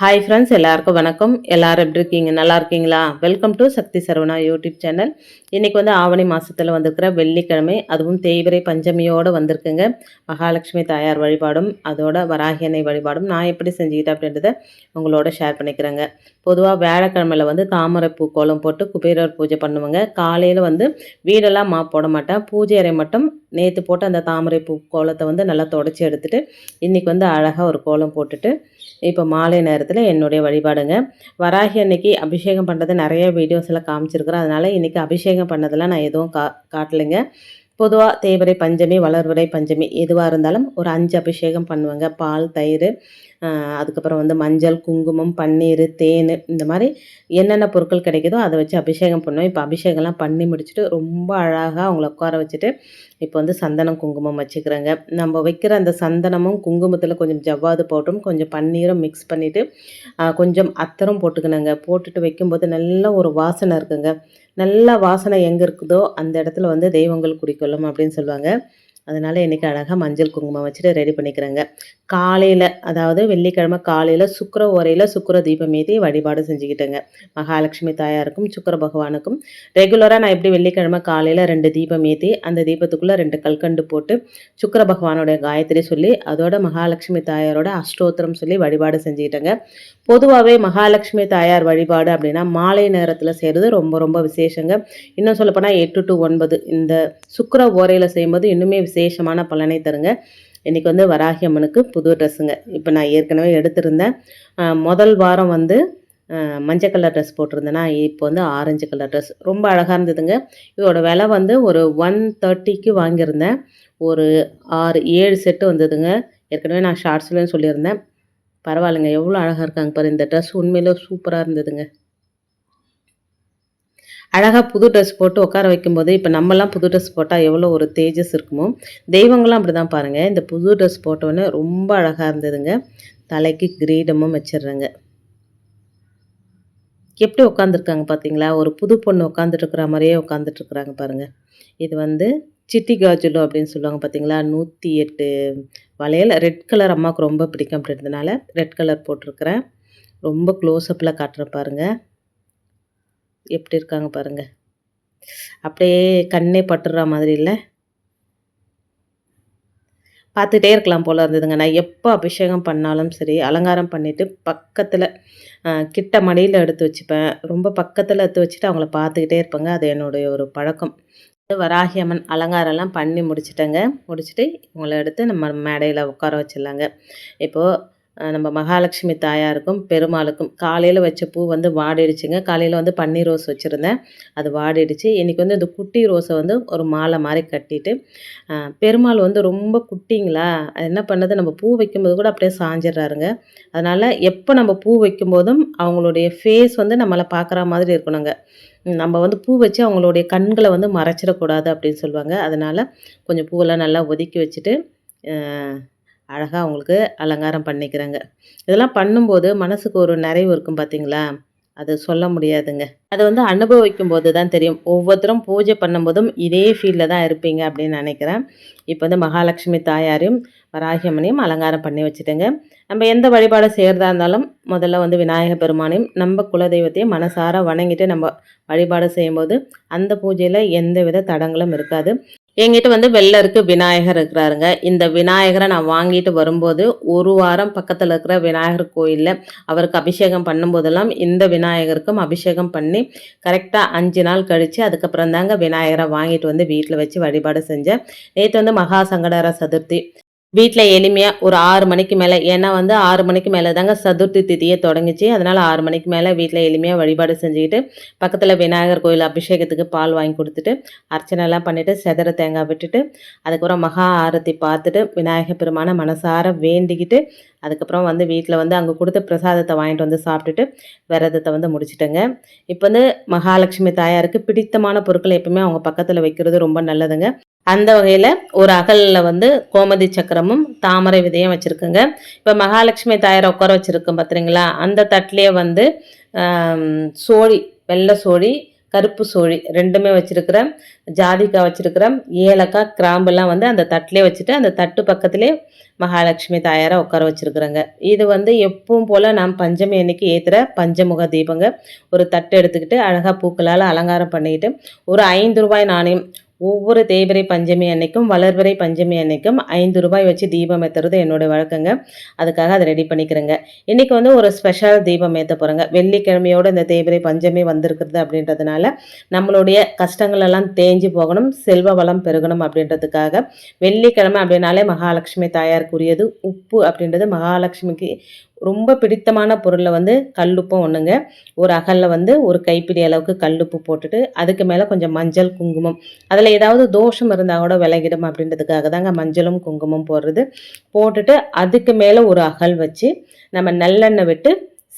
Hi friends எல்லாருக்கும் வணக்கம். எல்லோரும் எப்படி இருக்கீங்க? நல்லா இருக்கீங்களா? Welcome to Sakthi Saravana YouTube channel இன்றைக்கி வந்து ஆவணி மாதத்தில் வந்திருக்கிற வெள்ளிக்கிழமை அதுவும் தேய்பிரை பஞ்சமியோடு வந்திருக்குங்க. மகாலட்சுமி தாயார் வழிபாடும் அதோட வராகியனை வழிபாடும் நான் எப்படி செஞ்சுக்கிட்டேன் அப்படின்றத உங்களோட ஷேர் பண்ணிக்கிறேங்க. பொதுவாக வியாழக்கிழமையில் வந்து தாமரை பூ கோலம் போட்டு குபேரர் பூஜை பண்ணுவேங்க. காலையில் வந்து வீடெல்லாம் மா போட மாட்டேன். பூஜை அறை மட்டும் நேற்று போட்டு அந்த தாமரை பூ கோலத்தை வந்து நல்லா தொடச்சி எடுத்துட்டு இன்றைக்கி வந்து அழகாக ஒரு கோலம் போட்டுட்டு இப்போ மாலை நேரத்தில் என்னுடைய வழிபாடுங்க. வராகி அன்னைக்கு அபிஷேகம் பண்ணுறது நிறைய வீடியோஸ் எல்லாம் காமிச்சிருக்கிறேன் அதனால் இன்றைக்கி அபிஷேகம் பண்ணதெல்லாம் நான் எதுவும் கா காட்டலைங்க. பொதுவாக தேவரை பஞ்சமி வளர்வரை பஞ்சமி எதுவாக இருந்தாலும் ஒரு அஞ்சு அபிஷேகம் பண்ணுவேங்க. பால் தயிர் அதுக்கப்புறம் வந்து மஞ்சள் குங்குமம் பன்னீர் தேன் இந்த மாதிரி என்னென்ன பொருட்கள் கிடைக்குதோ அதை வச்சு அபிஷேகம் பண்ணுவோம் இப்போ அபிஷேகம்லாம் பண்ணி முடிச்சுட்டு ரொம்ப அழகாக அவங்கள உட்கார வச்சுட்டு இப்போ வந்து சந்தனம் குங்குமம் வச்சுக்கிறேங்க. நம்ம வைக்கிற அந்த சந்தனமும் குங்குமத்தில் கொஞ்சம் ஜவ்வாது போட்டும் கொஞ்சம் பன்னீரும் மிக்ஸ் பண்ணிவிட்டு கொஞ்சம் அத்தரும் போட்டுக்கணுங்க. போட்டுட்டு வைக்கும்போது நல்ல ஒரு வாசனை இருக்குங்க. நல்ல வாசனை எங்கே இருக்குதோ அந்த இடத்துல வந்து தெய்வங்கள் குடிக்கொள்ளும் அப்படின்னு சொல்லுவாங்க. அதனால் இன்றைக்கி அழகாக மஞ்சள் குங்குமம் வச்சுட்டு ரெடி பண்ணிக்கிறேங்க. காலையில் அதாவது வெள்ளிக்கிழமை காலையில் சுக்கர உரையில் சுக்கர தீபம் ஏற்றி வழிபாடு செஞ்சுக்கிட்டேங்க. மகாலட்சுமி தாயாருக்கும் சுக்கர பகவானுக்கும். ரெகுலராக நான் எப்படி வெள்ளிக்கிழமை காலையில் ரெண்டு தீபம் ஏற்றி அந்த தீபத்துக்குள்ளே ரெண்டு கல்கண்டு போட்டு சுக்கர பகவானோடைய காயத்ரி சொல்லி அதோட மகாலட்சுமி தாயாரோட அஷ்டோத்திரம் சொல்லி வழிபாடு செஞ்சுக்கிட்டேங்க. பொதுவாகவே மகாலட்சுமி தாயார் வழிபாடு அப்படின்னா மாலை நேரத்தில் செய்கிறது ரொம்ப ரொம்ப விசேஷங்க. இன்னும் சொல்லப்போனால் எட்டு டு ஒன்பது இந்த சுக்கர ஓரையில் செய்யும்போது இன்னுமே விசேஷமான பலனை தருங்க. இன்றைக்கி வந்து வராகி அம்மனுக்கு புது ட்ரெஸ்ஸுங்க. இப்போ நான் ஏற்கனவே எடுத்திருந்தேன். முதல் வாரம் வந்து மஞ்சள் கலர் ட்ரெஸ் போட்டிருந்தேன்னா இப்போ வந்து ஆரஞ்சு கலர் ட்ரெஸ். ரொம்ப அழகாக இருந்ததுங்க. இதோட விலை வந்து ஒரு ஒன் தேர்ட்டிக்கு வாங்கியிருந்தேன். ஒரு ஆறு ஏழு செட்டு வந்ததுங்க. ஏற்கனவே நான் ஷார்ட்ஸ்லேயும் சொல்லியிருந்தேன். பரவாயில்லைங்க. எவ்வளோ அழகாக இருக்காங்க பாரு. இந்த ட்ரெஸ் உண்மையிலே சூப்பராக இருந்ததுங்க. அழகாக புது ட்ரெஸ் போட்டு உட்கார வைக்கும்போது இப்போ நம்மலாம் புது ட்ரெஸ் போட்டால் எவ்வளோ ஒரு தேஜஸ் இருக்குமோ. தெய்வங்களும் அப்படி தான் பாருங்கள் இந்த புது ட்ரெஸ் போட்டோன்னே ரொம்ப அழகாக இருந்ததுங்க. தலைக்கு கிரீடமும் வச்சிடுறேங்க. எப்படி உட்காந்துருக்காங்க பார்த்தீங்களா ஒரு புது பொண்ணு உட்காந்துட்டு மாதிரியே உட்காந்துட்ருக்குறாங்க பாருங்கள் இது வந்து சிட்டி காஜுலோ அப்படின்னு சொல்லுவாங்க பார்த்தீங்களா நூற்றி எட்டு வளையல். ரெட் கலர் அம்மாவுக்கு ரொம்ப பிடிக்கும் அப்படின்றதுனால ரெட் கலர் போட்டிருக்கிறேன். ரொம்ப க்ளோஸ்அப்பில் காட்டுறேன் பாருங்கள் எப்படி இருக்காங்க பாருங்கள் அப்படியே கண்ணே பட்டுற மாதிரி இல்லை. பார்த்துட்டே இருக்கலாம் போல் இருந்ததுங்க. நான் எப்போ அபிஷேகம் பண்ணாலும் சரி அலங்காரம் பண்ணிவிட்டு பக்கத்தில் கிட்ட மடியில் எடுத்து வச்சுப்பேன். ரொம்ப பக்கத்தில் எடுத்து வச்சுட்டு அவங்கள பார்த்துக்கிட்டே இருப்பேங்க. அது என்னுடைய ஒரு பழக்கம். வராகி அம்மன் அலங்காரம்லாம் பண்ணி முடிச்சிட்டேங்க. முடிச்சுட்டு இவங்களை எடுத்து நம்ம மேடையில் உட்கார வச்சிடலாங்க. இப்போது நம்ம மகாலட்சுமி தாயாருக்கும் பெருமாளுக்கும் காலையில் வச்ச பூ வந்து வாடிடுச்சுங்க. காலையில் வந்து பன்னீர் ரோஸ் வச்சுருந்தேன். அது வாடிடுச்சு. இன்றைக்கி வந்து இந்த குட்டி ரோஸை வந்து ஒரு மாலை மாதிரி கட்டிட்டு பெருமாள் வந்து ரொம்ப குட்டிங்களா? அது என்ன பண்ணது? நம்ம பூ வைக்கும்போது கூட அப்படியே சாஞ்சிடுறாருங்க. அதனால் எப்போ நம்ம பூ வைக்கும்போதும் அவங்களுடைய ஃபேஸ் வந்து நம்மளை பார்க்குற மாதிரி இருக்கணுங்க. நம்ம வந்து பூ வச்சு அவங்களுடைய கண்களை வந்து மறைச்சிடக்கூடாது அப்படின்னு சொல்லுவாங்க. அதனால் கொஞ்சம் பூவெல்லாம் நல்லா ஒதுக்கி வச்சுட்டு அழகாக அவங்களுக்கு அலங்காரம் பண்ணிக்கிறாங்க. இதெல்லாம் பண்ணும்போது மனசுக்கு ஒரு நிறைவு இருக்கும் பார்த்தீங்களா அது சொல்ல முடியாதுங்க. அது வந்து அனுபவிக்கும் போது தான் தெரியும். ஒவ்வொருத்தரும் பூஜை பண்ணும்போதும் இதே ஃபீல்டில் தான் இருப்பீங்க அப்படின்னு நினைக்கிறேன். இப்போ வந்து மகாலட்சுமி தாயாரையும் வராகியம்மனையும் அலங்காரம் பண்ணி வச்சுட்டேங்க. நம்ம எந்த வழிபாடு செய்கிறதா இருந்தாலும் முதல்ல வந்து விநாயக பெருமானையும் நம்ம குலதெய்வத்தையும் மனசார வணங்கிட்டு நம்ம வழிபாடு செய்யும்போது அந்த பூஜையில் எந்த வித தடங்களும் இருக்காது. எங்கிட்ட வந்து வெள்ளருக்கு விநாயகர் இருக்கிறாருங்க. இந்த விநாயகரை நான் வாங்கிட்டு வரும்போது ஒரு வாரம் பக்கத்தில் இருக்கிற விநாயகர் கோயிலில் அவருக்கு அபிஷேகம் பண்ணும்போதெல்லாம் இந்த விநாயகருக்கும் அபிஷேகம் பண்ணி கரெக்டாக அஞ்சு நாள் கழித்து அதுக்கப்புறம் தாங்க விநாயகரை வாங்கிட்டு வந்து வீட்டில் வச்சு வழிபாடு செஞ்சேன். நேற்று வந்து மகா சங்கடர சதுர்த்தி வீட்டில் எளிமையாக ஒரு ஆறு மணிக்கு மேலே ஏன்னா வந்து ஆறு மணிக்கு மேலே தாங்க சதுர்த்தி திதியை தொடங்கிச்சு. அதனால் ஆறு மணிக்கு மேலே வீட்டில் எளிமையாக வழிபாடு செஞ்சுக்கிட்டு பக்கத்தில் விநாயகர் கோயில் அபிஷேகத்துக்கு பால் வாங்கி கொடுத்துட்டு அர்ச்சனைலாம் பண்ணிவிட்டு செதற தேங்காய் விட்டுட்டு அதுக்கப்புறம் மகா ஆரத்தி பார்த்துட்டு விநாயகர் பெருமான மனசார வேண்டிக்கிட்டு அதுக்கப்புறம் வந்து வீட்டில் வந்து அங்கே கொடுத்த பிரசாதத்தை வாங்கிட்டு வந்து சாப்பிட்டுட்டு விரதத்தை வந்து முடிச்சிட்டேங்க. இப்போ வந்து மகாலட்சுமி தாயாருக்கு பிடித்தமான பொருட்களை எப்பவுமே அவங்க பக்கத்தில் வைக்கிறது ரொம்ப நல்லதுங்க. அந்த வகையில் ஒரு அகலில் வந்து கோமதி சக்கரமும் தாமரை விதையும் வச்சுருக்குங்க. இப்போ மகாலட்சுமி தாயாரை உட்கார வச்சுருக்கோம் பார்த்துறீங்களா அந்த தட்டிலே வந்து சோழி வெள்ளை சோழி கருப்பு சோழி ரெண்டுமே வச்சுருக்கிறேன் ஜாதிக்காய் வச்சுருக்கிறேன் ஏலக்காய் கிராம்பெல்லாம் வந்து அந்த தட்டிலே வச்சுட்டு அந்த தட்டு பக்கத்துலேயே மகாலட்சுமி தாயாரை உட்கார வச்சுருக்குறேங்க. இது வந்து எப்பவும் போல் நான் பஞ்சமி அன்னைக்கு ஏற்றுற பஞ்சமுக தீபங்க. ஒரு தட்டு எடுத்துக்கிட்டு அழகாக பூக்களால் அலங்காரம் பண்ணிக்கிட்டு ஒரு ஐந்து ரூபாய் நாணயம் ஒவ்வொரு தேய்பிரை பஞ்சமி அன்னைக்கும் வளர்பிறை பஞ்சமி அன்னைக்கும் ஐந்து ரூபாய் வச்சு தீபம் ஏற்றுறது என்னோடய வழக்கங்க. அதுக்காக அதை ரெடி பண்ணிக்கிறேங்க. இன்றைக்கி வந்து ஒரு ஸ்பெஷல் தீபம் ஏற்ற போகிறேங்க வெள்ளிக்கிழமையோடு இந்த தேய்பிரை பஞ்சமி வந்திருக்கிறது அப்படின்றதுனால நம்மளுடைய கஷ்டங்கள் எல்லாம் தேஞ்சு போகணும் செல்வ வளம் பெருகணும் அப்படின்றதுக்காக. வெள்ளிக்கிழமை அப்படின்னாலே மகாலட்சுமி தாயாருக்குரியது உப்பு அப்படின்றது மகாலட்சுமிக்கு ரொம்ப பிடித்தமான பொருளில் வந்து கல்லுப்பும் ஒன்றுங்க ஒரு அகலில் வந்து ஒரு கைப்பிடி அளவுக்கு கல்லுப்பு போட்டுட்டு அதுக்கு மேலே கொஞ்சம் மஞ்சள் குங்குமம். அதில் ஏதாவது தோஷம் இருந்தால் கூட விலகிடும் அப்படின்றதுக்காக தாங்க மஞ்சளும் குங்குமம் போடுறது. போட்டுட்டு அதுக்கு மேலே ஒரு அகல் வச்சு நம்ம நல்லெண்ணெய் விட்டு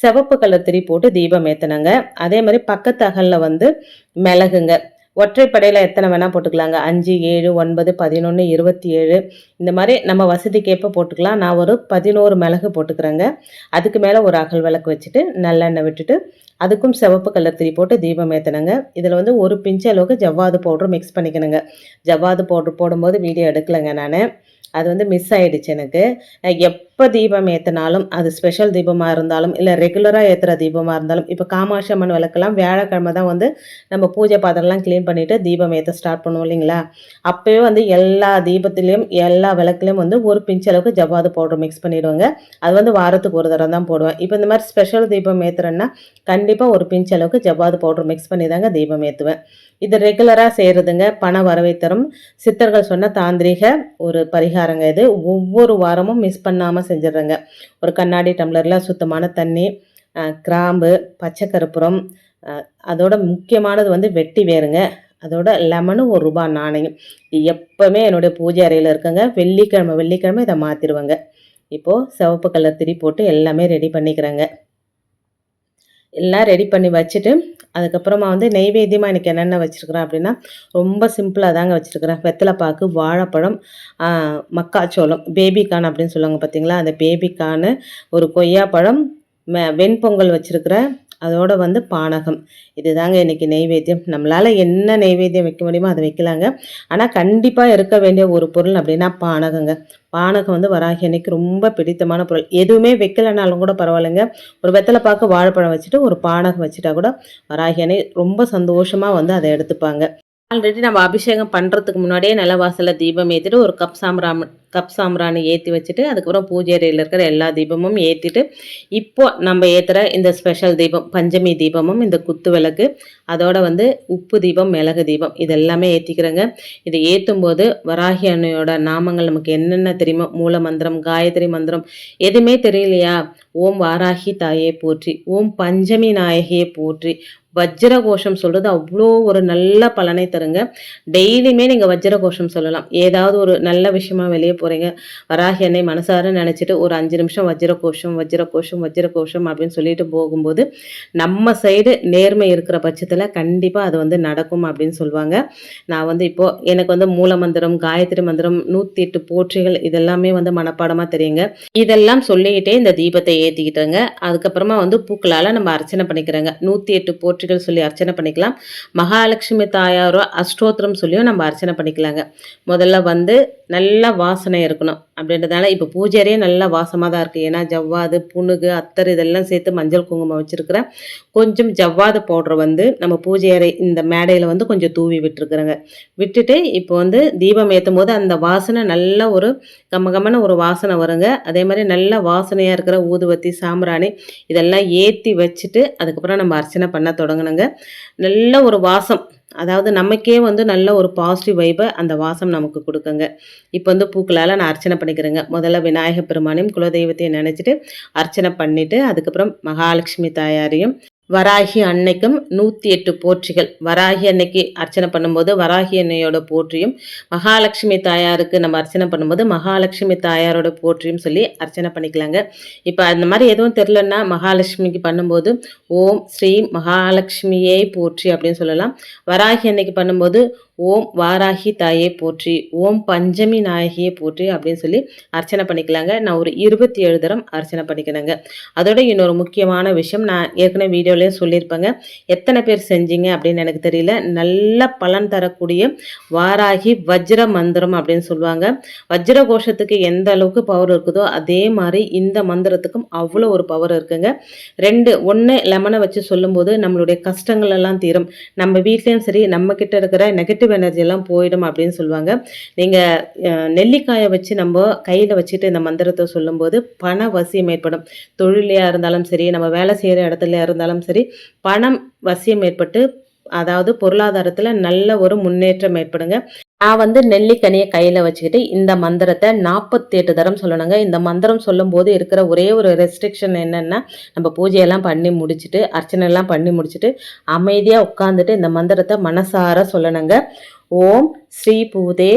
சிவப்பு கலர் திரி போட்டு தீபம் ஏற்றினாங்க அதே மாதிரி பக்கத்து அகலில் வந்து மிளகுங்க. ஒற்றைப்படையில் எத்தனை வேணால் போட்டுக்கலாங்க. அஞ்சு ஏழு ஒன்பது பதினொன்று இருபத்தி ஏழு இந்த மாதிரி நம்ம வசதிக்கேற்ப போட்டுக்கலாம். நான் ஒரு பதினோரு மிளகு போட்டுக்கிறேங்க. அதுக்கு மேலே ஒரு அகல் விளக்கு வச்சுட்டு நல்லெண்ணெய் விட்டுட்டு அதுக்கும் சிவப்பு கலர் திரி போட்டு தீபம் ஏற்றினங்க இதில் வந்து ஒரு பிஞ்சு அளவுக்கு ஜவ்வாது பவுட்ரு மிக்ஸ் பண்ணிக்கணுங்க. ஜவ்வாது பவுட்ரு போடும்போது வீடியோ எடுக்கலைங்க நான். அது வந்து மிஸ் ஆகிடுச்சு எனக்கு. எப்போ தீபம் ஏற்றினாலும் அது ஸ்பெஷல் தீபமாக இருந்தாலும் இல்லை ரெகுலராக ஏற்றுற தீபமாக இருந்தாலும் இப்போ காமாட்சி அம்மன் விளக்கெல்லாம் வியாழக்கிழமை தான் வந்து நம்ம பூஜை பாத்திரம்லாம் க்ளீன் பண்ணிவிட்டு தீபம் ஏற்ற ஸ்டார்ட் பண்ணுவோம் இல்லைங்களா? அப்போயே வந்து எல்லா தீபத்துலேயும் எல்லா விளக்குலேயும் வந்து ஒரு பிஞ்ச் அளவுக்கு ஜவ்வாது பவுடர் மிக்ஸ் பண்ணிவிடுவாங்க அது வந்து வாரத்துக்கு ஒரு தடவை தான் போடுவேன். இப்போ இந்த மாதிரி ஸ்பெஷல் தீபம் ஏற்றுறேன்னா கண்டிப்பாக ஒரு பிஞ்ச் அளவுக்கு ஜவ்வாது பவுடர் மிக்ஸ் பண்ணி தாங்க தீபம் ஏற்றுவேன் இது ரெகுலராக செய்கிறதுங்க பண வரவை தரும். சித்தர்கள் சொன்ன தாந்திரிக ஒரு பரிகாரங்க இது. ஒவ்வொரு வாரமும் மிஸ் பண்ணாமல் செஞ்சிடுறேங்க. ஒரு கண்ணாடி டம்ளரில் சுத்தமான தண்ணி கிராம்பு பச்சை கருப்புரம் அதோட முக்கியமானது வந்து வெட்டி வேறுங்க அதோட லெமனு ஒரு ரூபா நாணயம். எப்போவுமே என்னுடைய பூஜை அறையில் இருக்குங்க. வெள்ளிக்கிழமை வெள்ளிக்கிழமை இதை மாற்றிடுவேங்க இப்போது சிவப்பு கலர் திரி போட்டு எல்லாமே ரெடி பண்ணிக்கிறேங்க. எல்லாம் ரெடி பண்ணி வச்சுட்டு அதுக்கப்புறமா வந்து நெய்வேத்தியமாக எனக்கு என்னென்ன வச்சுருக்குறேன் அப்படின்னா ரொம்ப சிம்பிளாக தாங்க வச்சுருக்கிறேன். வெத்தலைப்பாக்கு வாழைப்பழம் மக்காச்சோளம் பேபிகான் அப்படின்னு சொல்லுவாங்க பார்த்தீங்களா அந்த பேபிகானு ஒரு கொய்யாப்பழம் வெண்பொங்கல் வச்சுருக்கிறேன் அதோட வந்து பானகம். இதுதாங்க இன்றைக்கி நெய்வேத்தியம் நம்மளால் என்ன நெய்வேத்தியம் வைக்க முடியுமோ அதை வைக்கலாங்க. ஆனால் கண்டிப்பாக இருக்க வேண்டிய ஒரு பொருள் அப்படின்னா பானகங்க. பானகம் வந்து வராகி அன்னைக்கு ரொம்ப பிடித்தமான பொருள். எதுவுமே வைக்கலைனாலும் கூட பரவாயில்லைங்க. ஒரு வெத்தலை பார்க்க வாழைப்பழம் வச்சுட்டு ஒரு பானகம் வச்சுட்டா கூட வராகி அன்னை ரொம்ப சந்தோஷமாக வந்து அதை எடுத்துப்பாங்க. ஆல்ரெடி நம்ம அபிஷேகம் பண்ணுறதுக்கு முன்னாடியே நிலவாசலில் தீபம் ஏற்றிட்டு ஒரு கப் சாம்பிராம கப் சாம்பிராணி ஏற்றி வச்சுட்டு அதுக்கப்புறம் பூஜை அறையில் இருக்கிற எல்லா தீபமும் ஏற்றிட்டு இப்போ நம்ம ஏற்றுற இந்த ஸ்பெஷல் தீபம் பஞ்சமி தீபமும் இந்த குத்து விளக்கு அதோட வந்து உப்பு தீபம் மிளகு தீபம் இது எல்லாமே ஏற்றிக்கிறேங்க இதை ஏற்றும் போது வராகி அன்னையோட நாமங்கள் நமக்கு என்னென்ன தெரியுமோ? மூல மந்திரம் காயத்ரி மந்திரம் எதுவுமே தெரியலையா? ஓம் வாராகி தாயே போற்றி ஓம் பஞ்சமி நாயகியை போற்றி. வஜ்ர கோஷம் சொல்கிறது அவ்வளோ ஒரு நல்ல பலனை தருங்க. டெய்லியுமே நீங்கள் வஜ்ர கோஷம் சொல்லலாம். ஏதாவது ஒரு நல்ல விஷயமா வெளியே போகிறீங்க வராகி என்னை மனசார நினச்சிட்டு ஒரு அஞ்சு நிமிஷம் வஜ்ர கோஷம் வஜ்ர கோஷம் வஜ்ர கோஷம் அப்படின்னு சொல்லிட்டு போகும்போது நம்ம சைடு நேர்மை இருக்கிற பட்சத்தில் கண்டிப்பாக அது வந்து நடக்கும் அப்படின்னு சொல்லுவாங்க நான் வந்து இப்போது எனக்கு வந்து மூல மந்திரம் காயத்ரி மந்திரம் நூற்றி எட்டு போற்றிகள் இதெல்லாமே வந்து மனப்பாடமாக தெரியுங்க. இதெல்லாம் சொல்லிக்கிட்டே இந்த தீபத்தை ஏற்றிக்கிட்டோங்க அதுக்கப்புறமா வந்து பூக்களால் நம்ம அர்ச்சனை பண்ணிக்கிறோங்க. நூற்றி எட்டு போற்றிகள் சொல்லி அர்ச்சனை பண்ணிக்கலாம். மகாலட்சுமி தாயாரோ அஷ்டோத்திரம் சொல்லியும் நம்ம அர்ச்சனை பண்ணிக்கலாங்க. முதல்ல வந்து நல்லா வாசனை இருக்கணும் அப்படின்றதால இப்போ பூஜையே நல்லா வாசமாக தான் இருக்குது ஏன்னா ஜவ்வாது புணுகு அத்தர் இதெல்லாம் சேர்த்து மஞ்சள் குங்குமம் வச்சுருக்கிறேன் கொஞ்சம் ஜவ்வாது பவுடர் வந்து நம்ம பூஜை அறை இந்த மேடையில் வந்து கொஞ்சம் தூவி விட்டுருக்குறேங்க. விட்டுட்டு இப்போ வந்து தீபம் ஏற்றும் போது அந்த வாசனை நல்ல ஒரு கம்மகமான ஒரு வாசனை வருங்க. அதே மாதிரி நல்ல வாசனையாக இருக்கிற ஊதுவத்தி சாம்பிராணி இதெல்லாம் ஏற்றி வச்சுட்டு அதுக்கப்புறம் நம்ம அர்ச்சனை பண்ண தொடங்கினோங்க நல்ல ஒரு வாசம். அதாவது நமக்கே வந்து நல்ல ஒரு பாசிட்டிவ் வைப்பை அந்த வாசம் நமக்கு கொடுக்குங்க. இப்போ வந்து பூக்களால் நான் அர்ச்சனை பண்ணிக்கிறேங்க. முதல்ல விநாயகப் பெருமானையும் குலதெய்வத்தையும் நினச்சிட்டு அர்ச்சனை பண்ணிவிட்டு அதுக்கப்புறம் மகாலட்சுமி தாயாரையும் வராகி அன்னைக்கும் நூற்றி எட்டு போற்றிகள். வராகி அன்னைக்கு அர்ச்சனை பண்ணும்போது வராகி அன்னையோட போற்றியும் மகாலட்சுமி தாயாருக்கு நம்ம அர்ச்சனை பண்ணும்போது மகாலட்சுமி தாயாரோட போற்றியும் சொல்லி அர்ச்சனை பண்ணிக்கலாங்க. இப்போ அந்த மாதிரி எதுவும் தெரிலன்னா மகாலட்சுமிக்கு பண்ணும்போது ஓம் ஸ்ரீ மகாலட்சுமியே போற்றி அப்படின்னு சொல்லலாம். வராகி அன்னைக்கு பண்ணும்போது ஓம் வாராகி தாயே போற்றி ஓம் பஞ்சமி நாயகியை போற்றி அப்படின்னு சொல்லி அர்ச்சனை பண்ணிக்கலாங்க. நான் ஒரு இருபத்தி ஏழு தரம் அர்ச்சனை பண்ணிக்கணுங்க அதோட இன்னொரு முக்கியமான விஷயம் நான் ஏற்கனவே வீடியோலேயே சொல்லியிருப்பேங்க. எத்தனை பேர் செஞ்சீங்க அப்படின்னு எனக்கு தெரியல. நல்ல பலன் தரக்கூடிய வாராகி வஜ்ர மந்திரம் அப்படின்னு சொல்லுவாங்க. வஜ்ர கோஷத்துக்கு எந்த அளவுக்கு பவர் இருக்குதோ அதே மாதிரி இந்த மந்திரத்துக்கும் அவ்வளோ ஒரு பவர் இருக்குங்க. ரெண்டு ஒன்று லெமனை வச்சு சொல்லும்போது நம்மளுடைய கஷ்டங்கள் எல்லாம் தீரும். நம்ம வீட்லேயும் சரி நம்மக்கிட்ட இருக்கிற நெகட்டிவ் எனர்ஜி எல்லாம் போயிடும் அப்படின்னு சொல்லுவாங்க. நீங்கள் நெல்லிக்காயை வச்சு நம்ம கையில் வச்சுட்டு இந்த மந்திரத்தை சொல்லும்போது பண வசியம் ஏற்படும். தொழிலையாக இருந்தாலும் சரி நம்ம வேலை செய்கிற இடத்துல இருந்தாலும் சரி பணம் வசியம் ஏற்பட்டு அதாவது பொருளாதாரத்தில் நல்ல ஒரு முன்னேற்றம் ஏற்படுங்க. நான் வந்து நெல்லிக்கனியை கையில் வச்சுக்கிட்டு இந்த மந்திரத்தை நாற்பத்தி எட்டு தரம் சொல்லணுங்க. இந்த மந்திரம் சொல்லும்போது இருக்கிற ஒரே ஒரு ரெஸ்ட்ரிக்ஷன் என்னென்னா நம்ம பூஜையெல்லாம் பண்ணி முடிச்சுட்டு அர்ச்சனைலாம் பண்ணி முடிச்சுட்டு அமைதியாக உட்காந்துட்டு இந்த மந்திரத்தை மனசார சொல்லணுங்க. ஓம் ஸ்ரீ பூதே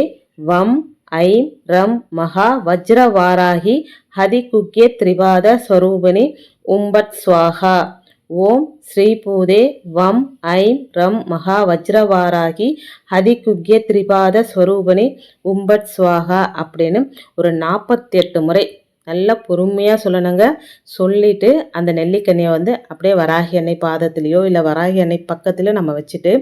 வம் ஐம் ரம் மகா வஜ்ரவாராகி ஹதி குக்கிய திரிபாத ஸ்வரூபிணி உம்பட் ஸ்வாகா. ஓம் ஸ்ரீபூதே வம் ஐம் ரம் மகா வஜ்ரவாராகி ஹதிகுக்ய திரிபாத ஸ்வரூபணி உம்பட் ஸ்வாகா அப்படின்னு ஒரு நாற்பத்தி எட்டு முறை நல்லா பொறுமையாக சொல்லணுங்க. சொல்லிவிட்டு அந்த நெல்லிக்கனியை வந்து அப்படியே வராகி அன்னை பாதத்துலேயோ இல்லை வராகி அன்னை பக்கத்துலையோ நம்ம வச்சுட்டு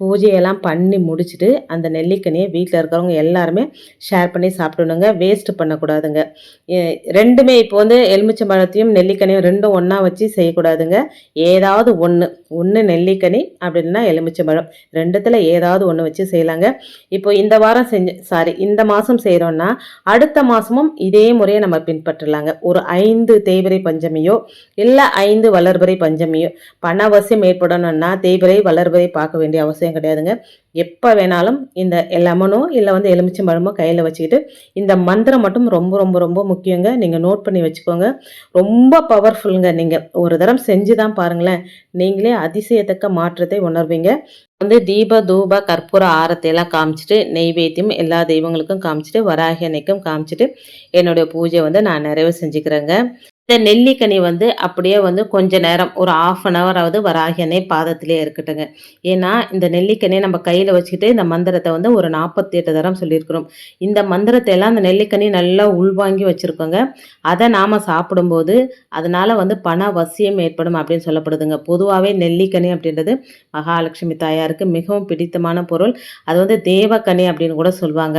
பூஜையெல்லாம் பண்ணி முடிச்சுட்டு அந்த நெல்லிக்கனியை வீட்டில் இருக்கிறவங்க எல்லாருமே ஷேர் பண்ணி சாப்பிடணுங்க. வேஸ்ட் பண்ணக்கூடாதுங்க. ரெண்டுமே இப்போ வந்து எலுமிச்சம்பழத்தையும் நெல்லிக்கனியும் ரெண்டும் ஒன்றா வச்சு செய்யக்கூடாதுங்க. ஏதாவது ஒன்று ஒன்று நெல்லிக்கனி அப்படின்னா எலுமிச்சம்பழம் ரெண்டுத்தில் ஏதாவது ஒன்று வச்சு செய்யலாங்க. இப்போ இந்த வாரம் செஞ்சு சாரி இந்த மாதம் செய்கிறோன்னா அடுத்த மாதமும் இதே முறையை நம்ம பின்பற்றலாங்க. ஒரு ஐந்து தேய்பிரை பஞ்சமியோ இல்லை ஐந்து வளர்பிறை பஞ்சமியோ பண அவசியம் ஏற்படணும்னா தேய்பிரை வளர்பிறை பார்க்க வேண்டிய அவசியம் கிடையாதுங்க. எப்போ வேணாலும் இந்த லெமனோ இல்லை வந்து எலுமிச்சம்பழமோ கையில் வச்சுக்கிட்டு இந்த மந்திரம் மட்டும் ரொம்ப ரொம்ப ரொம்ப முக்கியங்க. நீங்கள் நோட் பண்ணி வச்சுக்கோங்க. ரொம்ப பவர்ஃபுல்லுங்க நீங்கள் ஒரு தரம் செஞ்சு தான் பாருங்களேன். நீங்களே அதிசயத்தக்க மாற்றத்தை உணர்வீங்க. வந்து தீப தூப கற்பூர ஆரத்தையெல்லாம் காமிச்சிட்டு நெய்வேத்தியம் எல்லா தெய்வங்களுக்கும் காமிச்சிட்டு வராகி அன்னைக்கும் காமிச்சிட்டு என்னுடைய பூஜை வந்து நான் நிறைவு செஞ்சுக்கிறேங்க. இந்த நெல்லிக்கனி வந்து அப்படியே வந்து கொஞ்ச நேரம் ஒரு ஆஃப் அன் ஹவராவது வராகியனே பாதத்திலே இருக்கட்டுங்க. ஏன்னா இந்த நெல்லிக்கனியை நம்ம கையில் வச்சுக்கிட்டு இந்த மந்திரத்தை வந்து ஒரு நாற்பத்தி எட்டு தரம் சொல்லியிருக்கிறோம். இந்த மந்திரத்தை எல்லாம் அந்த நெல்லிக்கனி நல்லா உள்வாங்கி வச்சுருக்கோங்க. அதை நாம் சாப்பிடும்போது அதனால் வந்து பண வசியம் ஏற்படும் அப்படின்னு சொல்லப்படுதுங்க. பொதுவாகவே நெல்லிக்கனி அப்படின்றது மகாலட்சுமி தாயாருக்கு மிகவும் பிடித்தமான பொருள். அது வந்து தேவக்கனி அப்படின்னு கூட சொல்லுவாங்க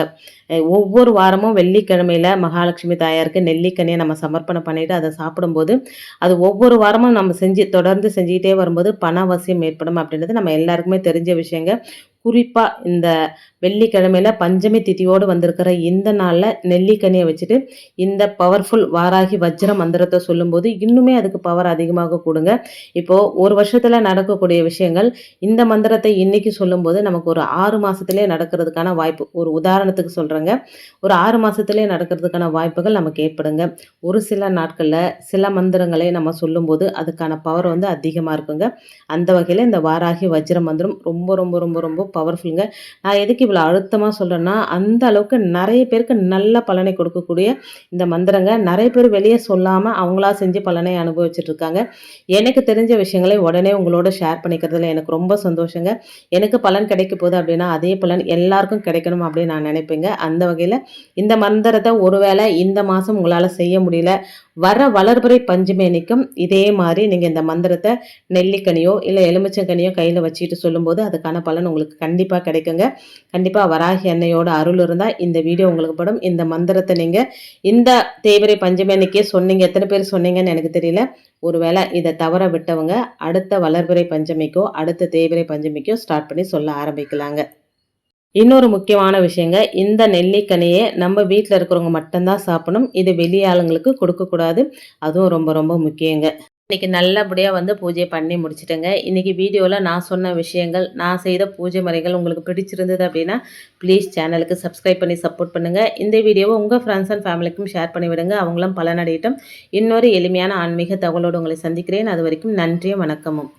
ஒவ்வொரு வாரமும் வெள்ளிக்கிழமையில் மகாலட்சுமி தாயாருக்கு நெல்லிக்கனியை நம்ம சமர்ப்பணம் பண்ணிவிட்டு அதை சாப்பிடும்போது அது ஒவ்வொரு வாரமும் நம்ம செஞ்சு தொடர்ந்து செஞ்சுக்கிட்டே வரும்போது பண அவசியம் ஏற்படும் அப்படின்றது நம்ம எல்லாருக்குமே தெரிஞ்ச விஷயங்க. குறிப்பாக இந்த வெள்ளிக்கிழமையில் பஞ்சமி திதியோடு வந்திருக்கிற இந்த நாளில் நெல்லிக்கனியை வச்சுட்டு இந்த பவர்ஃபுல் வாராகி வஜ்ர மந்திரத்தை சொல்லும்போது இன்னுமே அதுக்கு பவர் அதிகமாக கொடுங்க. இப்போது ஒரு வருஷத்தில் நடக்கக்கூடிய விஷயங்கள் இந்த மந்திரத்தை இன்றைக்கி சொல்லும்போது நமக்கு ஒரு ஆறு மாதத்துலேயே நடக்கிறதுக்கான வாய்ப்பு ஒரு உதாரணத்துக்கு சொல்கிறேங்க ஒரு ஆறு மாதத்துலேயே நடக்கிறதுக்கான வாய்ப்புகள் நமக்கு ஏற்படுங்க. ஒரு சில நாட்களில் சில மந்திரங்களை நம்ம சொல்லும்போது அதுக்கான பவர் வந்து அதிகமாக இருக்குங்க. அந்த வகையில் இந்த வாராகி வஜ்ர மந்திரம் ரொம்ப ரொம்ப ரொம்ப ரொம்ப பவர்ஃபுல்லுங்க நான் எதுக்கு இவ்வளோ அழுத்தமாக சொல்கிறேன்னா அந்த அளவுக்கு நிறைய பேருக்கு நல்ல பலனை கொடுக்கக்கூடிய இந்த மந்திரங்க. நிறைய பேர் வெளியே சொல்லாமல் அவங்களா செஞ்சு பலனை அனுபவிச்சுட்டு இருக்காங்க எனக்கு தெரிஞ்ச விஷயங்களை உடனே உங்களோட ஷேர் பண்ணிக்கிறதுல எனக்கு ரொம்ப சந்தோஷங்க. எனக்கு பலன் கிடைக்க போகுது அப்படின்னா அதே பலன் எல்லாருக்கும் கிடைக்கணும் அப்படின்னு நான் நினைப்பேங்க. அந்த வகையில் இந்த மந்திரத்தை ஒருவேளை இந்த மாதம் உங்களால் செய்ய முடியல. வர வளர்புறை பஞ்சுமேனிக்கும் இதே மாதிரி நீங்கள் இந்த மந்திரத்தை நெல்லிக்கனியோ இல்லை எலுமிச்சங்கனியோ கையில் வச்சுட்டு சொல்லும்போது அதுக்கான பலன் உங்களுக்கு கண்டிப்பாக கிடைக்குங்க. கண்டிப்பாக வராகி எண்ணெயோட அருள் இருந்தால் இந்த வீடியோ உங்களுக்கு படும். இந்த மந்திரத்தை நீங்கள் இந்த தேவரை பஞ்சமேனிக்கே சொன்னீங்க. எத்தனை பேர் சொன்னீங்கன்னு எனக்கு தெரியல. ஒருவேளை இதை தவற விட்டவங்க அடுத்த வளர்பிறை பஞ்சமிக்கோ அடுத்த தேவரை பஞ்சமிக்கோ ஸ்டார்ட் பண்ணி சொல்ல ஆரம்பிக்கலாங்க. இன்னொரு முக்கியமான விஷயங்க இந்த நெல்லிக்கனியை நம்ம வீட்டில் இருக்கிறவங்க மட்டும்தான் சாப்பிடணும். இது வெளியாளுங்களுக்கு கொடுக்கக்கூடாது. அதுவும் ரொம்ப ரொம்ப முக்கியங்க. இன்றைக்கி நல்லபடியாக வந்து பூஜை பண்ணி முடிச்சிட்டேங்க. இன்றைக்கி வீடியோவில் நான் சொன்ன விஷயங்கள் நான் செய்த பூஜை முறைகள் உங்களுக்கு பிடிச்சிருந்தது அப்படின்னா ப்ளீஸ் சேனலுக்கு சப்ஸ்கிரைப் பண்ணி சப்போர்ட் பண்ணுங்கள் இந்த வீடியோவை உங்கள் ஃப்ரெண்ட்ஸ் அண்ட் ஃபேமிலிக்கும் ஷேர் பண்ணி விடுங்க. அவங்களும் பலனடையட்டும். இன்னொரு எளிமையான ஆன்மீக தகவலோடு உங்களை சந்திக்கிறேன். அது வரைக்கும் நன்றியும் வணக்கமும்.